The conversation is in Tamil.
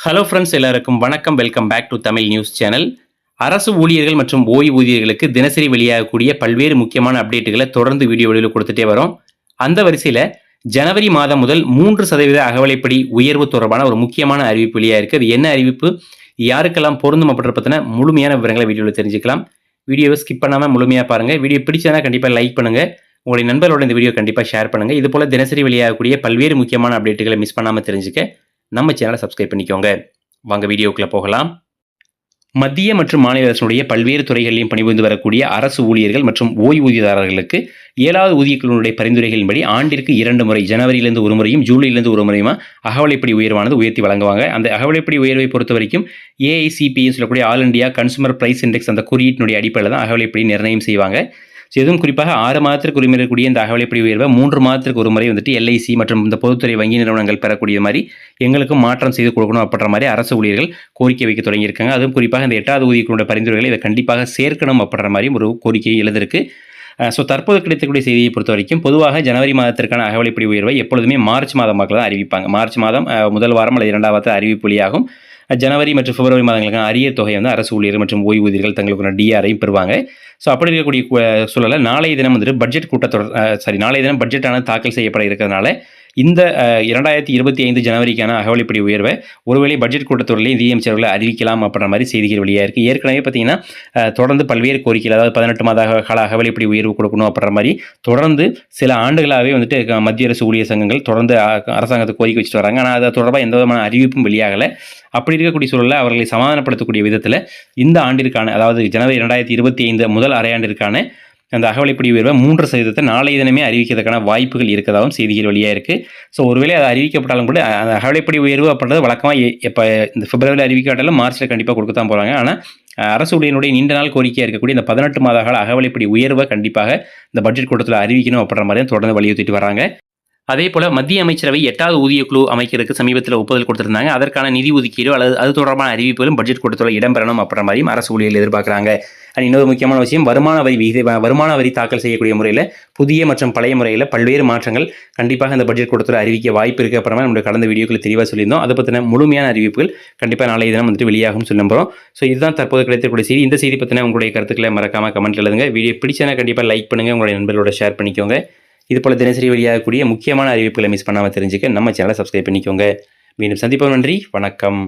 ஹலோ ஃப்ரெண்ட்ஸ் எல்லாருக்கும் வணக்கம். Welcome back to Tamil news channel அரசு ஊழியர்கள் மற்றும் ஓய்வூதியர்களுக்கு தினசரி வெளியாகக்கூடிய பல்வேறு முக்கியமான அப்டேட்டுகளை தொடர்ந்து வீடியோ வழியில் கொடுத்துட்டே வரோம். அந்த வரிசையில் ஜனவரி மாதம் முதல் மூன்று சதவீத அகவலைப்படி உயர்வு தொடர்பான ஒரு முக்கியமான அறிவிப்பு வெளியாக இருக்குது அது என்ன அறிவிப்பு? யாருக்கெல்லாம் பொருந்தும் அப்படின்ற பற்றின முழுமையான விவரங்களை வீடியோவில் தெரிஞ்சுக்கலாம். வீடியோவை ஸ்கிப் பண்ணாமல் முழுமையாக பாருங்கள் வீடியோ பிடிச்சதா கண்டிப்பாக லைக் பண்ணுங்கள் உங்களுடைய நண்பர்களோட இந்த வீடியோ கண்டிப்பாக ஷேர் பண்ணுங்கள் இது போல் தினசரி வெளியாகக்கூடிய பல்வேறு முக்கியமான அப்டேட்டுகளை மிஸ் பண்ணாமல் தெரிஞ்சுக்க நம்ம சேனலை சப்ஸ்கிரைப் பண்ணிக்கோங்க. வாங்க வீடியோக்குள்ளே போகலாம். மத்திய மற்றும் மாநில அரசுடைய பல்வேறு துறைகளிலும் பணிபுரிந்து வரக்கூடிய அரசு ஊழியர்கள் மற்றும் ஓய்வூதியதாரர்களுக்கு ஏழாவது ஊதியக்குழுவுடைய பரிந்துரைகளின்படி ஆண்டிற்கு இரண்டு முறை ஜனவரியிலிருந்து ஒரு முறையும் ஜூலையிலிருந்து ஒரு முறையுமா அகவலைப்படி உயர்வானது உயர்த்தி வழங்குவாங்க. அந்த அகவலைப்படி உயர்வை பொறுத்த வரைக்கும் ஏஐசிபின்னு சொல்லக்கூடிய all India consumer price index அந்த குறியீட்டினுடைய அடிப்படையில் தான் அகவலைப்படி நிர்ணயம் செய்வாங்க. ஸோ இதுவும் குறிப்பாக ஆறு மாதத்திற்கு உரிமை இருக்கக்கூடிய இந்த அகவலைப்படி உயர்வை மூன்று மாதத்திற்கு ஒரு முறை வந்துட்டு எல்ஐசி மற்றும் இந்த பொதுத்துறை வங்கி நிறுவனங்கள் பெறக்கூடிய மாதிரி எங்களுக்கும் மாற்றம் செய்து கொடுக்கணும் அப்படின்ற மாதிரி அரசு ஊழியர்கள் கோரிக்கை வைக்க தொடங்கியிருக்காங்க. அதுவும் குறிப்பாக இந்த எட்டாவது ஊதியக்குழுடைய பரிந்துரைகளை இதை கண்டிப்பாக சேர்க்கணும் அப்படின்ற மாதிரி ஒரு கோரிக்கை எழுதிருக்கு ஸோ தற்போது கிடைத்தக்கூடிய செய்தியை பொறுத்த வரைக்கும் பொதுவாக ஜனவரி மாதத்திற்கான அகவலைப்படி உயர்வை எப்பொழுதுமே மார்ச் மாதமாக தான் அறிவிப்பாங்க. மார்ச் மாதம் முதல் வாரம் அல்லது இரண்டாவது அறிவிப்பு வெளியாகும். ஜனவரி மற்றும் பிப்ரவரி மாதங்களுக்கு அரிய தொகை வந்து அரசு ஊழியர்கள் மற்றும் ஓய்வூதியர்கள் தங்களுக்கான டிஆரையும் பெறுவாங்க. ஸோ அப்படி இருக்கக்கூடிய சூழலில் நாளைய தினம் வந்துட்டு பட்ஜெட் கூட்டத்தொடர் சாரி நாளைய தினம் பட்ஜெட்டான தாக்கல் செய்யப்பட இருக்கிறதுனால இந்த இரண்டாயிரத்தி இருபத்தி ஐந்து ஜனவரிக்கான அகவலைப்படி உயர்வை ஒருவேளை பட்ஜெட் கூட்டத்தொடரில் நிதியமைச்சர்களை அறிவிக்கலாம் அப்படின்ற மாதிரி செய்திகள் வெளியாக இருக்குது ஏற்கனவே பார்த்தீங்கன்னா தொடர்ந்து பல்வேறு கோரிக்கைகள் அதாவது பதினெட்டு மாத கால அகவலைப்படி உயர்வு கொடுக்கணும் அப்படின்ற மாதிரி தொடர்ந்து சில ஆண்டுகளாகவே வந்துட்டு மத்திய அரசு ஊழியர் சங்கங்கள் தொடர்ந்து அரசாங்கத்தை கோரிக்கை வச்சுட்டு வராங்க. ஆனால் அது தொடர்பாக எந்த விதமான அறிவிப்பும் வெளியாகலை. அப்படி இருக்கக்கூடிய சூழலில் அவர்களை சமாதானப்படுத்தக்கூடிய விதத்தில் இந்த ஆண்டிற்கான அதாவது ஜனவரி இரண்டாயிரத்தி இருபத்தி ஐந்து முதல் அரையாண்டிற்கான அந்த அகவலைப்படி உயர்வை மூன்று சதவீதத்தை நாளைய தினமே அறிவிக்கிறதுக்கான வாய்ப்புகள் இருக்கதாகவும் செய்திகள் வழியாக இருக்குது ஸோ ஒருவேளை அது அறிவிக்கப்பட்டாலும் கூட அந்த அகவலைப்படி உயர்வு அப்படின்றது வழக்கமாக இப்போ இந்த பிப்ரவரியில் அறிவிக்கப்பட்டாலும் மார்ச்சில் கண்டிப்பாக கொடுக்க தான் போகிறாங்க ஆனால் அரசு ஊழியனுடைய நீண்ட நாள் கோரிக்கையாக இருக்கக்கூடிய இந்த பதினெட்டு மாத கால அகவலைப்படி உயர்வை கண்டிப்பாக இந்த பட்ஜெட் கூட்டத்தில் அறிவிக்கணும் அப்படின்ற மாதிரி தொடர்ந்து வலியுறுத்திட்டு வராங்க. அதே போல் மத்திய அமைச்சரவை எட்டாவது ஊதியக்குழு அமைக்கிறதுக்கு சமீபத்தில் ஒப்புதல் கொடுத்திருந்தாங்க. அதற்கான நிதி ஒதுக்கீடு அல்லது அது தொடர்பான அறிவிப்புகளும் பட்ஜெட் கூட்டத்தில் இடம்பெறணும் அப்படின்ற மாதிரியும் அரசு ஊழியர்கள் எதிர்பார்க்குறாங்க. அண்ட் இன்னொரு முக்கியமான விஷயம் வருமான வரி விகித வருமான வரி தாக்கல் செய்யக்கூடிய முறையில் புதிய மற்றும் பழைய முறையில் பல்வேறு மாற்றங்கள் கண்டிப்பாக இந்த பட்ஜெட் கூட்டத்தில் அறிவிக்க வாய்ப்பு இருக்குது அப்புறமா நம்மளுடைய கடந்த வீடியோக்கள் தெளிவாக சொல்லியிருந்தோம். அதை பற்றின முழுமையான அறிவிப்புகள் கண்டிப்பாக நாளைய தினம் வந்துட்டு வெளியாகும் சொல்ல போகிறோம் ஸோ இதுதான் தற்போது கிடைத்தக்கூடிய செய்தி. இந்த செய்தி பற்றின உங்களுடைய கருத்துக்களை மறக்காம கமெண்ட் எழுதுங்க. வீடியோ பிடிச்சனா கண்டிப்பாக லைக் பண்ணுங்கள் உங்களுடைய நண்பர்களோட ஷேர் பண்ணிக்கோங்க. இது போல தினசரி வெளியாகக்கூடிய முக்கியமான அறிவிப்புகளை மிஸ் பண்ணாமல் தெரிஞ்சுக்க நம்ம சேனலை சப்ஸ்கிரைப் பண்ணிக்கோங்க. மீண்டும் சந்திப்போம். நன்றி. வணக்கம்.